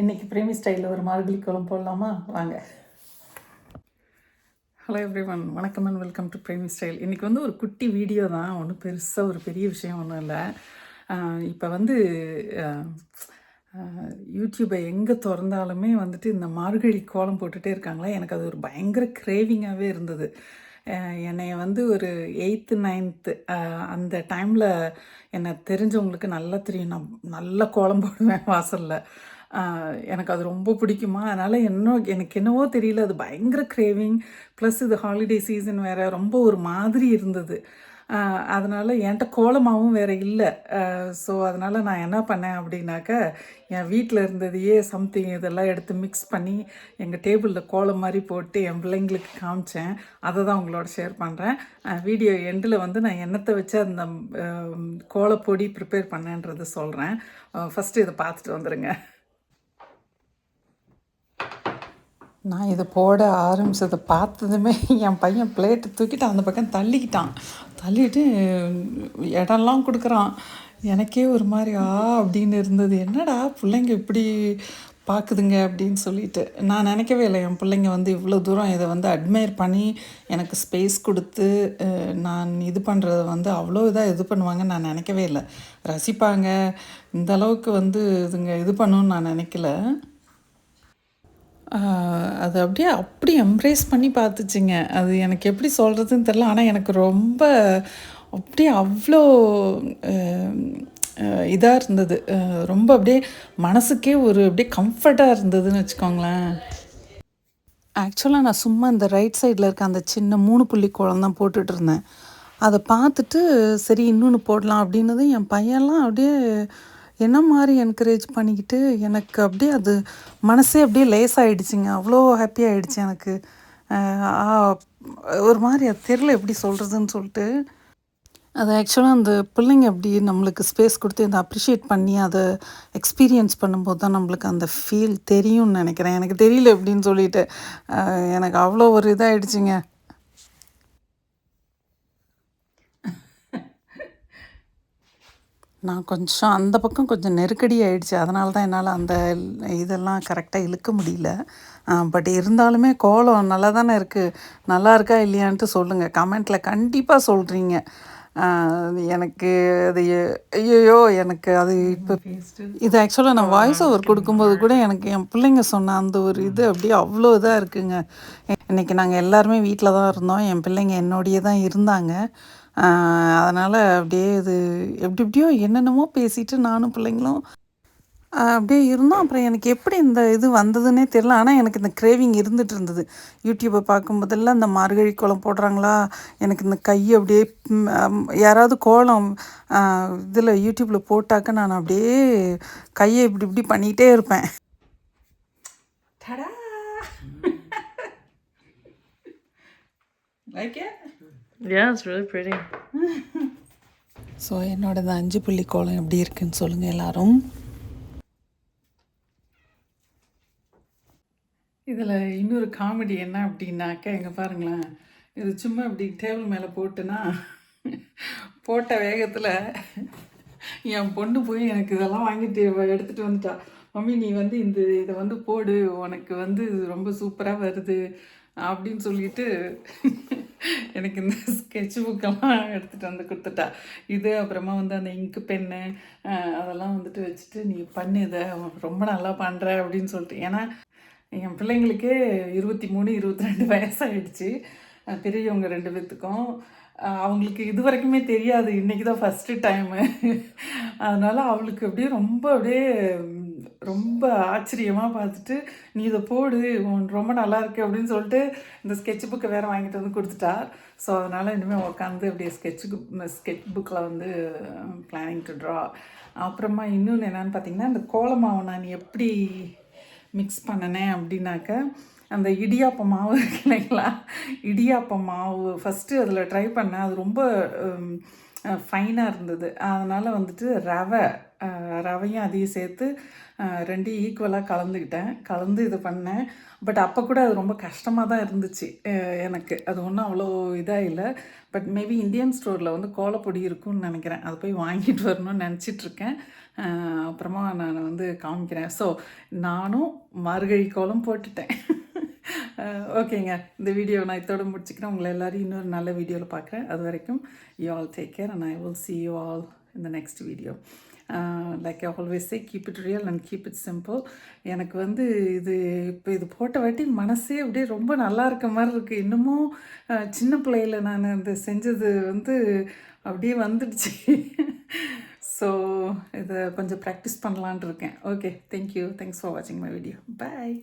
இன்னைக்கு பிரேமி ஸ்டைலில் ஒரு மார்கழி கோலம் போடலாமா? வாங்க. ஹலோ எவ்ரி ஒன் வணக்கம் and welcome to Premi style இன்றைக்கி வந்து ஒரு குட்டி வீடியோ தான். ஒன்றும் பெருசாக ஒரு பெரிய விஷயம் ஒன்றும் இல்லை. இப்போ வந்து யூடியூப்பை எங்கே திறந்தாலுமே வந்துட்டு இந்த மார்கழி கோலம் போட்டுகிட்டே இருக்காங்களே? எனக்கு அது ஒரு பயங்கர கிரேவிங்காகவே இருந்தது. என்னை என்னைய வந்து ஒரு எயித்து நைன்த்து அந்த டைமில் என்னை தெரிஞ்சவங்களுக்கு நல்லா தெரியும். நான் நல்ல கோலம் போடுவேன் வாசலில். எனக்கு அது ரொம்ப பிடிக்குமா? அதனால் என்ன எனக்கு என்னவோ தெரியல. அது பயங்கர கிரேவிங் ப்ளஸ் இது ஹாலிடே சீசன் வேறு ரொம்ப ஒரு மாதிரி இருந்தது. அதனால் என்கிட்ட கோலமாவும் வேறு இல்லை. ஸோ அதனால் நான் என்ன பண்ணேன் அப்படின்னாக்க என் வீட்டில் இருந்ததையே சம்திங் இதெல்லாம் எடுத்து மிக்ஸ் பண்ணி எங்கள் டேபிளில் கோலம் மாதிரி போட்டு என் பிள்ளைங்களுக்கு காமிச்சேன். அதை தான் உங்களோட ஷேர் பண்ணுறேன் வீடியோ எண்டில் வந்து நான் எண்ணத்தை வச்சு அந்த கோலப்பொடி ப்ரிப்பேர் பண்ணேன்றதை சொல்கிறேன் ஃபஸ்ட்டு இதை பார்த்துட்டு வந்துடுங்க நான் இதை போட ஆரம்பித்ததை பார்த்ததுமே என் பையன் பிளேட்டு தூக்கிட்டு அந்த பக்கம் தள்ளிக்கிட்டான். தள்ளிட்டு இடம்லாம் கொடுக்குறான். எனக்கே ஒரு மாதிரி ஆ அப்படின்னு இருந்தது. என்னடா பிள்ளைங்க இப்படி பார்க்குதுங்க அப்படின்னு சொல்லிட்டு. நான் நினைக்கவே இல்லை என் பிள்ளைங்க வந்து இவ்வளோ தூரம் இதை வந்து அட்மையர் பண்ணி எனக்கு ஸ்பேஸ் கொடுத்து நான் இது பண்ணுறத வந்து அவ்வளோ இதாக இது பண்ணுவாங்கன்னு நான் நினைக்கவே இல்லை. ரசிப்பாங்க. இந்த அளவுக்கு வந்து இதுங்க இது பண்ணணும்னு நான் நினைக்கல. அது அப்படியே அப்படி எம்ப்ரேஸ் பண்ணி பார்த்துச்சிங்க. அது எனக்கு எப்படி சொல்கிறதுன்னு தெரில ஆனால் எனக்கு ரொம்ப அப்படியே அவ்வளோ இதாக இருந்தது. ரொம்ப அப்படியே மனசுக்கே ஒரு அப்படியே கம்ஃபர்ட்டாக இருந்ததுன்னு வச்சுக்கோங்களேன். ஆக்சுவலாக நான் சும்மா இந்த ரைட் சைடில் இருக்க அந்த சின்ன மூணு புள்ளி குளம் தான் போட்டுட்டு இருந்தேன். அதை பார்த்துட்டு சரி இன்னொன்று போடலாம் அப்படின்னதும் என் பையன்லாம் அப்படியே என்ன மாதிரி என்கரேஜ் பண்ணிக்கிட்டு எனக்கு அப்படியே அது மனசே அப்படியே லேஸ் ஆகிடுச்சிங்க அவ்வளோ ஹாப்பி ஆகிடுச்சு எனக்கு. ஒரு மாதிரி அது தெரில எப்படி சொல்கிறதுன்னு சொல்லிட்டு. அது ஆக்சுவலாக அந்த பிள்ளைங்க அப்படி நம்மளுக்கு ஸ்பேஸ் கொடுத்து அதை அப்ரிஷியேட் பண்ணி அதை எக்ஸ்பீரியன்ஸ் பண்ணும்போது தான் நம்மளுக்கு அந்த ஃபீல் தெரியும்னு நினைக்கிறேன். எனக்கு தெரியல எப்படின்னு சொல்லிட்டு. எனக்கு அவ்வளோ ஒரு இதாகிடுச்சிங்க நான் கொஞ்சம் அந்த பக்கம் கொஞ்சம் நெருக்கடி ஆயிடுச்சு. அதனால தான் என்னால் அந்த இதெல்லாம் கரெக்டாக இழுக்க முடியல. பட் இருந்தாலுமே கோலம் நல்லா தானே இருக்குது நல்லா இருக்கா இல்லையான்ட்டு சொல்லுங்கள் கமெண்ட்டில் கண்டிப்பாக சொல்கிறீங்க எனக்கு அது ஐயோ எனக்கு அது இப்போ இது ஆக்சுவலாக நான் வாய்ஸ் ஓவர் கொடுக்கும்போது கூட எனக்கு என் பிள்ளைங்க சொன்ன அந்த ஒரு இது அப்படியே அவ்வளோ இதாக இருக்குங்க. இன்றைக்கி நாங்கள் எல்லாருமே வீட்டில் தான் இருந்தோம். என் பிள்ளைங்க என்னோடையே தான் இருந்தாங்க. அதனால் அப்படியே இது எப்படி எப்படியோ என்னென்னமோ பேசிட்டு நானும் பிள்ளைங்களும் அப்படியே இருந்தோம். அப்புறம் எனக்கு எப்படி இந்த இது வந்ததுன்னே தெரில ஆனால் எனக்கு இந்த கிரேவிங் இருந்துட்டு இருந்தது. யூடியூப்பை பார்க்கும்போதெல்லாம் இந்த மார்கழி கோலம் போடுறாங்களா? எனக்கு இந்த கை அப்படியே யாராவது கோலம் இதில் யூடியூப்பில் போட்டாக்க நான் அப்படியே கையை இப்படி இப்படி பண்ணிகிட்டே இருப்பேன். Like Yeah, it's really pretty. So என்னோட இந்த அஞ்சு புள்ளி கோலம் எப்படி இருக்குன்னு சொல்லுங்கள் எல்லாரும். இதில் இன்னொரு காமெடி என்ன அப்படின்னாக்கா எங்கே பாருங்களேன். இது சும்மா இப்படி டேபிள் மேலே போட்டுனா போட்ட வேகத்தில் என் பொண்ணு போய் எனக்கு இதெல்லாம் வாங்கிட்டு எடுத்துகிட்டு வந்துட்டா. மம்மி நீ வந்து இந்த இதை வந்து போடு. உனக்கு வந்து இது ரொம்ப சூப்பராக வருது. அப்படின்னு சொல்லிட்டு எனக்கு இந்த ஸ்கெட்ச் புக்கெல்லாம் எடுத்துகிட்டு வந்து கொடுத்துட்டா. இது அப்புறமா வந்து அந்த இங்கு பென்னு அதெல்லாம் வந்துட்டு வச்சுட்டு நீ பண்ணு இதை ரொம்ப நல்லா பண்ணுற அப்படின்னு சொல்லிட்டு. ஏன்னா என் பிள்ளைங்களுக்கே இருபத்தி மூணு இருபத்தி ரெண்டு வயசாகிடுச்சு பெரியவங்க ரெண்டு பேர்த்துக்கும் அவங்களுக்கு இது வரைக்குமே தெரியாது. இன்றைக்கி தான் ஃபஸ்ட்டு டைமு அதனால் அவளுக்கு அப்படியே ரொம்ப அப்படியே ரொம்ப ஆச்சரியமாக பார்த்துட்டு நீ இதை போடு உன் ரொம்ப நல்லா இருக்கு அப்படின்னு சொல்லிட்டு இந்த ஸ்கெட்ச் புக்கை வேறு வாங்கிட்டு வந்து கொடுத்துட்டா. ஸோ அதனால் இனிமேல் உட்காந்து அப்படியே ஸ்கெட்ச் ஸ்கெட்ச் புக்கில் வந்து பிளானிங் டு ட்ரா அப்புறமா இன்னொன்று என்னென்னு பார்த்தீங்கன்னா இந்த கோலமாவை நான் எப்படி மிக்ஸ் பண்ணினேன் அப்படின்னாக்க அந்த இடியாப்ப மாவு இருக்கு இல்லைங்களா இடியாப்ப மாவு ஃபஸ்ட்டு அதில் ட்ரை பண்ணேன். அது ரொம்ப ஃபைனாக இருந்தது. அதனால் வந்துட்டு ரவை ரவையும் அதையும் சேர்த்து ரெண்டையும் ஈக்குவலாக கலந்துக்கிட்டேன். கலந்து இது பண்ணேன். பட் அப்போ கூட அது ரொம்ப கஷ்டமாக தான் இருந்துச்சு எனக்கு. அது ஒன்றும் அவ்வளோ இதாக இல்லை. பட் மேபி இந்தியன் ஸ்டோரில் வந்து கோலப்பொடி இருக்கும்னு நினைக்கிறேன். அது போய் வாங்கிட்டு வரணும்னு நினச்சிட்ருக்கேன். அப்புறமா நான் வந்து காமிக்கிறேன். ஸோ நானும் மார்கழி கோலம் போட்டுட்டேன். ஓகேங்க. இந்த வீடியோ நான் இதோட முடிச்சுக்கிறேன். உங்களை எல்லாரையும் இன்னொரு நல்ல வீடியோவில் பார்க்குறேன். அது வரைக்கும் you all take care and I will see you all இந்த next video like always say keep it real and keep it simple எனக்கு வந்து இது இப்போ இது போட்ட வாட்டி மனசே அப்படியே ரொம்ப நல்லா இருக்க மாதிரி இருக்குது இன்னமும் சின்ன பிள்ளையில் நான் இந்த செஞ்சது வந்து அப்படியே வந்துடுச்சு. ஸோ இதை கொஞ்சம் ப்ராக்டிஸ் பண்ணலான் இருக்கேன். Okay thank you thanks for வாட்சிங் மை வீடியோ பாய்